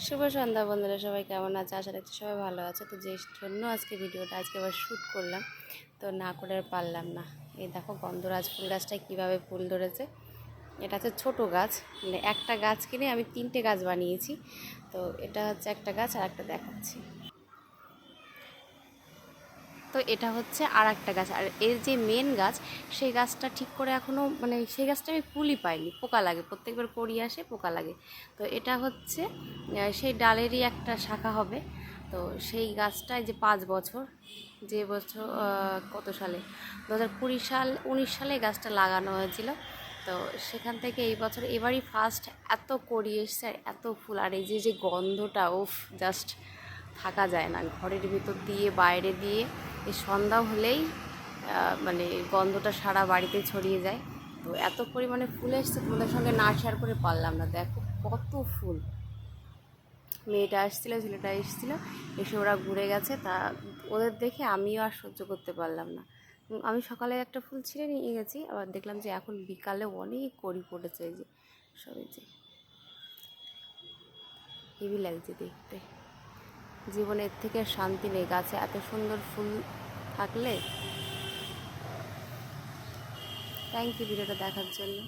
শুভ সন্ধ্যা বন্ধুরা, সবাই কেমন আছে? আশা রাখছি সবাই ভালো আছে। তো যে জন্য আজকে ভিডিওটা, আজকে আবার শ্যুট করলাম, তো না করে আর পারলাম না। এই দেখো গন্ধরাজ ফুল গাছটায় কীভাবে ফুল ধরেছে। এটা হচ্ছে ছোটো গাছ মানে একটা গাছ কিনে আমি তিনটে গাছ বানিয়েছি। তো এটা হচ্ছে একটা গাছ আর একটা দেখাচ্ছি। তো এটা হচ্ছে আর একটা গাছ। আর এর যে মেন গাছ, সেই গাছটা ঠিক করে এখনও মানে সেই গাছটা আমি ফুলই পাইনি, পোকা লাগে। প্রত্যেকবার করি আসে, পোকা লাগে। তো এটা হচ্ছে সেই ডালেরই একটা শাখা হবে। তো সেই গাছটায় যে পাঁচ বছর, যে বছর কত সালে? দু হাজার কুড়ি সাল, উনিশ সালে গাছটা লাগানো হয়েছিল। তো সেখান থেকে এই বছর এবারই ফার্স্ট এত করি এসছে আর এত ফুল। আর এই যে যে গন্ধটা, উফ জাস্ট থাকা যায় না। ঘরের ভিতর দিয়ে, বাইরে দিয়ে এই সন্ধ্যা হলেই মানে গন্ধটা সারা বাড়িতে ছড়িয়ে যায়। তো এত পরিমাণে ফুল এসছে, তোমাদের সঙ্গে না শেয়ার করে পারলাম না। দেখো কত ফুল। মেয়েটা আসছিল ছেলেটা এসেছিল, এসে ওরা ঘুরে গেছে। তা ওদের দেখে আমিও আর সহ্য করতে পারলাম না। আমি সকালে একটা ফুল ছিঁড়ে নিয়ে গেছি, আবার দেখলাম যে এখন বিকালে অনেক কড়ি পড়েছে এই যে সবই যে। হেভি লাগছে দেখতে। জীবনে এর থেকে শান্তি নেই। গাছে এত সুন্দর ফুল থাকলে? থ্যাংক ইউ ভিডিওটা দেখার জন্য।